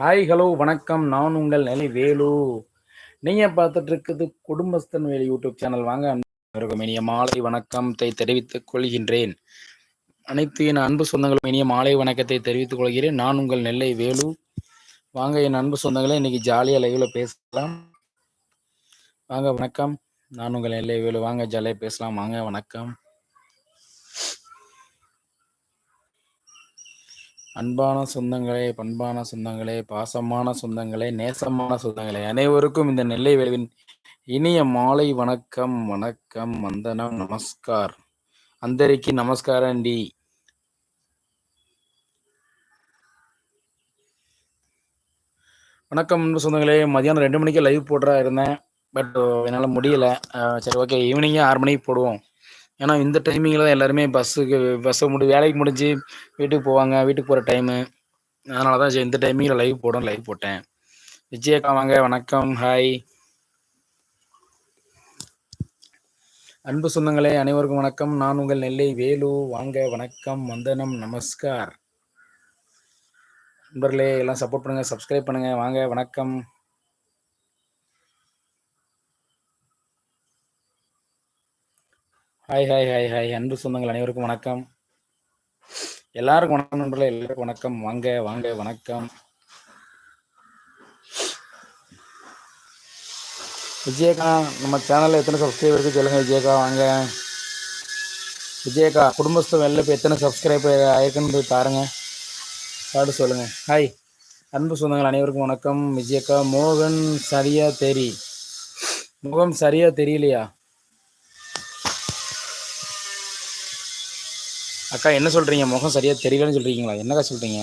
Hi hello வணக்கம். நான் உங்கள் நிலை வேலு. நீங்க பார்த்துட்டு இருக்குது குடும்பஸ்தன் வேலு யூடியூப் சேனல். வாங்க அனைவருக்கும் இனிய மாலை வணக்கத்தை தெரிவித்துக் கொள்கின்றேன். அனைத்து என் அன்பு சொந்தங்களும் இனிய மாலை வணக்கத்தை தெரிவித்துக் கொள்கிறேன். நான் உங்கள் நெல்லை வேலு. வாங்க என் அன்பு சொந்தங்களே இன்னைக்கு ஜாலியாக லைவில் பேசலாம். வாங்க வணக்கம். நான் உங்கள் நெல்லை வேலு. வாங்க ஜாலியாக பேசலாம். வாங்க வணக்கம். அன்பான சொந்தங்களே பண்பான சொந்தங்களே பாசமான சொந்தங்களே நேசமான சொந்தங்களே அனைவருக்கும் இந்த நெல்லை விளைவின் இனிய மாலை வணக்கம் வணக்கம் வந்தனம் நமஸ்கார். அந்தரிக்கு நமஸ்காரம் டி. வணக்கம் சொந்தங்களே மதியானம் ரெண்டு மணிக்கு லைவ் போடுறா இருந்தேன் பட் என்னால் முடியல. சரி ஓகே ஈவினிங்கே ஆறு மணிக்கு போடுவோம். ஏன்னா இந்த டைமிங்கில் தான் எல்லாருமே பஸ்ஸுக்கு பஸ்ஸை முடி வேலைக்கு முடிஞ்சு வீட்டுக்கு போவாங்க வீட்டுக்கு போகிற டைமு அதனால தான் சரி இந்த டைமிங்கில் லைவ் போடும் லைவ் போட்டேன். விஜயக்கா வாங்க வணக்கம் ஹாய் அன்பு சொந்தங்களே அனைவருக்கும் வணக்கம். நான் உங்கள் நெல்லை வேலு. வாங்க வணக்கம் வந்தனம் நமஸ்கார். நண்பர்களே எல்லாம் சப்போர்ட் பண்ணுங்கள் சப்ஸ்கிரைப் பண்ணுங்கள் வாங்க வணக்கம். ஹாய் ஹாய் ஹாய் ஹாய் அன்பு சொந்தங்கள் அனைவருக்கும் வணக்கம். எல்லாருக்கும் வணக்கம் நண்பர்களே எல்லாருக்கும் வணக்கம். வாங்க வாங்க வணக்கம். விஜயக்கா நம்ம சேனல்ல எத்தனை சப்ஸ்கிரைபர் இருக்குது சொல்லுங்க விஜயக்கா வாங்க. விஜயக்கா குடும்பஸ்தம் வெளில இப்போ எத்தனை சப்ஸ்கிரைபர் ஆயிருக்குன்னு போய் பாருங்க. பாட்டு சொல்லுங்க. ஹாய் அன்பு சொந்தங்கள் அனைவருக்கும் வணக்கம். விஜயக்கா மோகன் சரியா தெரி. முகம் சரியா தெரியலையா? அக்கா என்ன சொல்கிறீங்க முகம் சரியா தெரியலன்னு சொல்கிறீங்களா என்னக்கா சொல்கிறீங்க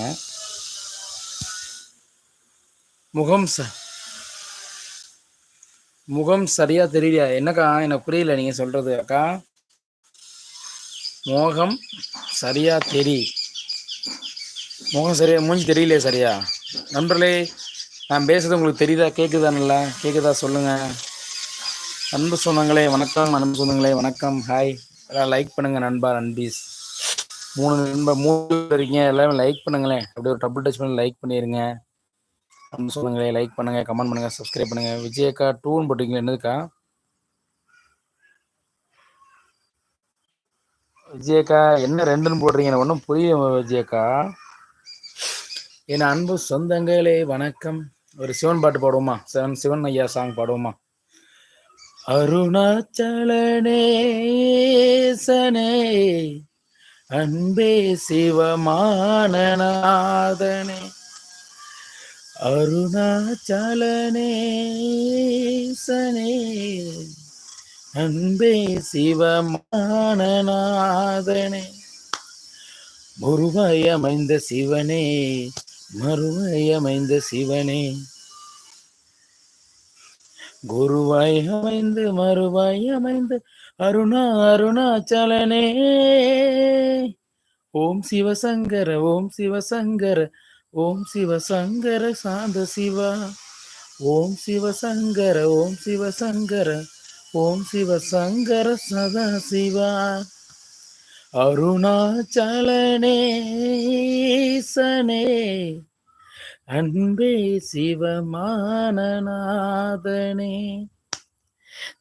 முகம் ச முகம் சரியாக தெரியலையா? என்னக்கா எனக்கு புரியல நீங்கள் சொல்கிறது அக்கா. முகம் சரியாக தெரி முகம் சரியா மூஞ்சி தெரியலையே சரியா? நண்பர்களே நான் பேசுறது உங்களுக்கு தெரியுதா கேட்குதா நல்லா? கேட்குதா சொல்லுங்கள் அன்பு சொந்தங்களே வணக்கம் அன்பு சொந்தங்களே வணக்கம். ஹாய் எல்லாம் லைக் பண்ணுங்கள் நண்பா நண்பீஸ். மூணு நண்பர் மூணு பேர் இருக்கீங்க எல்லாமே லைக் பண்ணுங்களேன். அப்படியே ஒரு டபுள் டச் பண்ணி லைக் பண்ணிடுங்க அப்படின்னு சொல்லுங்களேன் லைக் பண்ணுங்க கமெண்ட் பண்ணுங்க சப்ஸ்கிரைப் பண்ணுங்க. விஜயக்கா டூன்னு போட்டிங்களா என்னதுக்கா? விஜயக்கா என்ன ரெண்டுன்னு போடுறீங்க? ஒன்றும் புரியல விஜயக்கா. என் அன்பு சொந்தங்களே வணக்கம். ஒரு சிவன் பாட்டு பாடுவோமா? சிவன் சிவன் ஐயா சாங் பாடுவோமா? அருணாச்சலனேசனே அன்பே சிவமானநாதனே அருணாச்சலனேசனே அன்பே சிவமானநாதனே. முருவாயமைந்த சிவனே மறுவாயமைந்த சிவனே குருவாய் அமைந்து மறுவாய் அமைந்து அருணா அருணாச்சலனே ஓம் சிவசங்கர ஓம் சிவசங்கர ஓம் சிவசங்கர சாந்த சிவா. ஓம் சிவசங்கர ஓம் சிவசங்கர ஓம் சிவசங்கர சதா சிவா. அருணாச்சலனே சனே. அன்பே சிவமானநாதனே.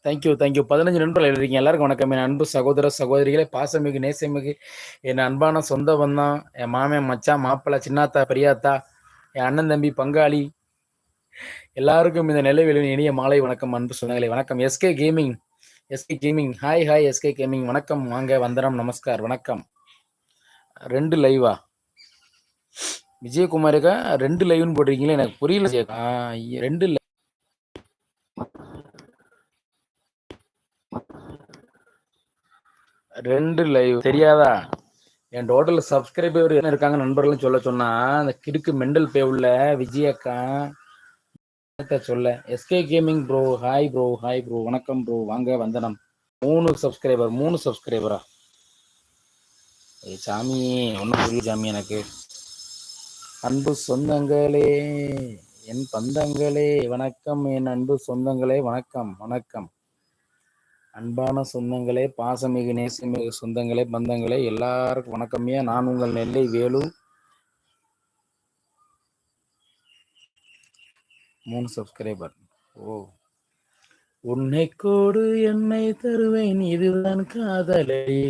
தேங்க்யூ தேங்க்யூ பதினஞ்சு நண்பர்கள் எழுதிருக்கீங்க எல்லாருக்கும் வணக்கம். என் அன்பு சகோதர சகோதரிகளே பாசமிகு நேசமிகு என் அன்பான சொந்த பந்தம் என் மாமன் மச்சான் மாப்பிள்ளை சின்னாத்தா பெரியாத்தா என் அண்ணன் தம்பி பங்காளி. எல்லாருக்கும் இந்த நிலைவெளியின் இனிய மாலை வணக்கம் அன்பு சொந்தங்களே. வணக்கம். SK gaming SK gaming hi hi SK gaming வணக்கம். வாங்க வந்தனம் நமஸ்கார். வணக்கம். ரெண்டு லைவா விஜயகுமாருக்கா? ரெண்டு லைவ்னு போட்டிருக்கீங்களே எனக்கு புரியல. விஜயக்கா ரெண்டு live. ரெண்டு லைவ். தெரியாதா? என் டோட்டல் சப்ஸ்கிரைபர் என்ன இருக்காங்க நண்பர்களும் சொல்ல சொன்னா அந்த கிடுக்கு மெண்டல் பே உள்ள விஜயக்கா சொல்ல. SK gaming bro hi bro hi bro வணக்கம் ப்ரோ வாங்க வந்தனம். மூணு சப்ஸ்கிரைபர் மூணு சப்ஸ்கிரைபரா சாமி ஒன்றும் புரியல சாமி எனக்கு. அன்பு சொந்தங்களே என் பந்தங்களே வணக்கம். என் அன்பு சொந்தங்களே வணக்கம் வணக்கம். அன்பான சொந்தங்களே பாசமிகு நேசமிகு சொந்தங்களே பந்தங்களே எல்லாருக்கும் வணக்கமே. நான் உங்கள் நெல்லை வேலு? மூணு சப்ஸ்கிரைபர் ஓ. உன்னை கோடு என்னை தருவேன் இதுதான் காதலே.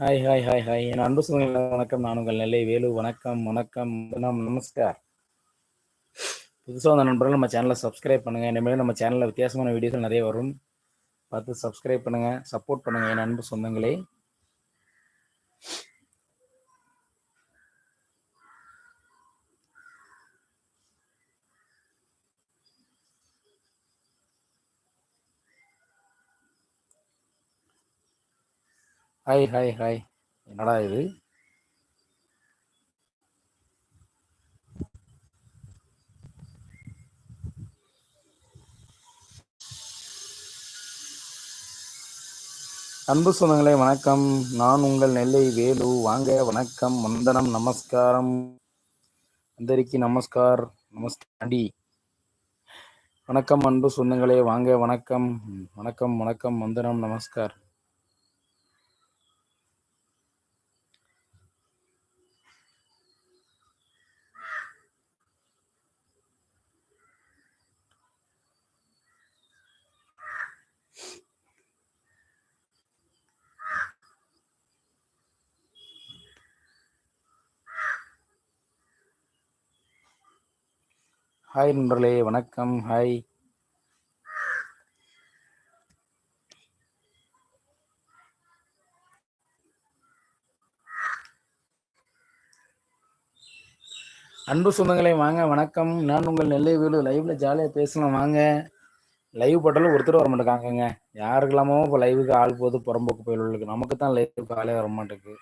ஹாய் ஹாய் ஹாய் ஹாய் என் அன்பு சூழ்நிலை வணக்கம். நான் உங்கள் நெல்லை வேலு. வணக்கம் வணக்கம். நமஸ்கார். புதுசாக வந்த நண்பர்கள் நம்ம சேனலை சப்ஸ்கிரைப் பண்ணுங்கள் இனிமேல் நம்ம சேனலில் வித்தியாசமான வீடியோஸ் நிறைய வரும். பார்த்து சப்ஸ்கிரைப் பண்ணுங்கள் சப்போர்ட் பண்ணுங்கள் என் அன்பு சொந்தங்களே. ஹாய் ஹாய் ஹாய் என்னடா இது? அன்பு சொந்தங்களே வணக்கம். நான் உங்கள் நெல்லை வேலு. வாங்க வணக்கம். வந்தனம் நமஸ்காரம். அந்தரிக்கு நமஸ்கார். நமஸ்காண்டி. வணக்கம் அன்பு சொந்தங்களே. வாங்க வணக்கம். வணக்கம் வணக்கம். வந்தனம் நமஸ்கார். ஹாய் நண்பர்களே வணக்கம். ஹாய் அன்பு சொந்தங்களே வாங்க வணக்கம். நான் உங்கள் நெல்லை வீடு லைவ்ல ஜாலியாக பேசலாம். வாங்க. லைவ் போட்டாலும் ஒருத்தர் வர மாட்டேங்காங்க யாருக்கெல்லாமோ இப்போ லைவுக்கு ஆள் போது புறம்போக்கு போயிருக்கு நமக்கு தான் லைவுக்கு ஆளே வர மாட்டேங்குது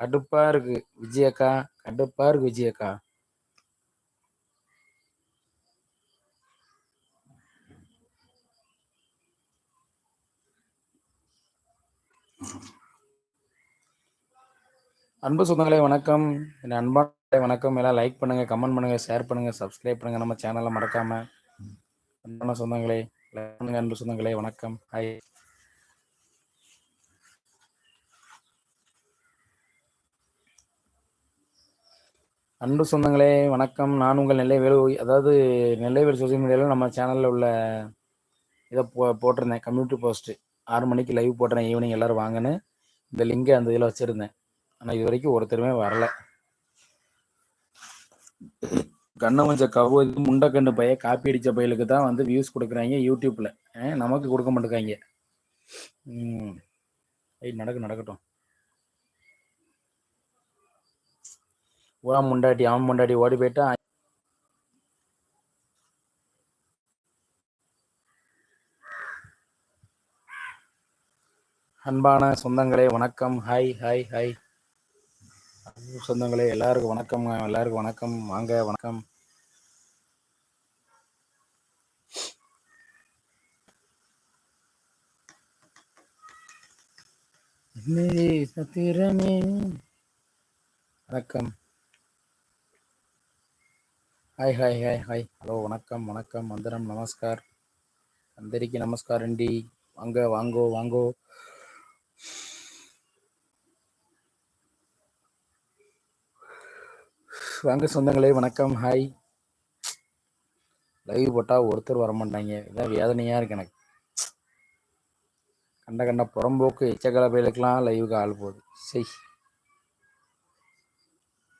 கடுப்பாக இருக்கு விஜயக்கா கடுப்பாக இருக்கு விஜயக்கா அன்பு சொந்தங்களே வணக்கம். என் அன்பான வணக்கம். எல்லாம் லைக் பண்ணுங்க கமெண்ட் பண்ணுங்க ஷேர் பண்ணுங்க சப்ஸ்கிரைப் பண்ணுங்க. நம்ம சேனலை மறக்காம. அன்பான சொந்தங்களே பண்ணுங்க அன்பு சொந்தங்களே வணக்கம். ஹாய் அன்பு சொந்தங்களே வணக்கம். நான் உங்கள் நெல்லை வேலு அதாவது நெல்லை வேலு சோசியல் மீடியாவில் நம்ம சேனலில் உள்ள இதை போ போட்டிருந்தேன். கம்யூனிட்டி போஸ்ட்டு ஆறு மணிக்கு லைவ் போட்டுறேன் ஈவினிங் எல்லோரும் வாங்கன்னு. இந்த லிங்கை அந்த இதில் வச்சுருந்தேன். ஆனால் இது வரைக்கும் ஒருத்தருமே வரல. கண்ண மஞ்ச கவு முண்டக்கண்ணு பைய காப்பி அடித்த பையலுக்கு தான் வந்து வியூஸ் கொடுக்குறாங்க யூடியூப்பில் நமக்கு கொடுக்க மாட்டேங்காங்க. ம். நடக்க நடக்கட்டும். ஓம் முண்டாட்டி அவன் முண்டாட்டி ஓடி போயிட்டா. அன்பான சொந்தங்களே வணக்கம். Hi hi hi. சொந்தங்களே எல்லாருக்கும் வணக்கம். எல்லாருக்கும் வணக்கம். வாங்க வணக்கம். சத்திரமே. வணக்கம். Hi hi hi hi hello வணக்கம் வணக்கம். மந்திரம் நமஸ்கார். அந்தரிக்கு நமஸ்காரண்டி. வாங்க வாங்கோ வாங்கோ. வாங்க சொந்தங்களே வணக்கம். ஹாய் லைவ் போட்டால் ஒருத்தர் வர மாட்டாங்க இதான் வேதனையாக இருக்கு எனக்கு. கண்ட கண்ட புறம்போக்கு எச்சக்கலப்பையிலுக்கெல்லாம் லைவுக்கு ஆள் போகுது. செய்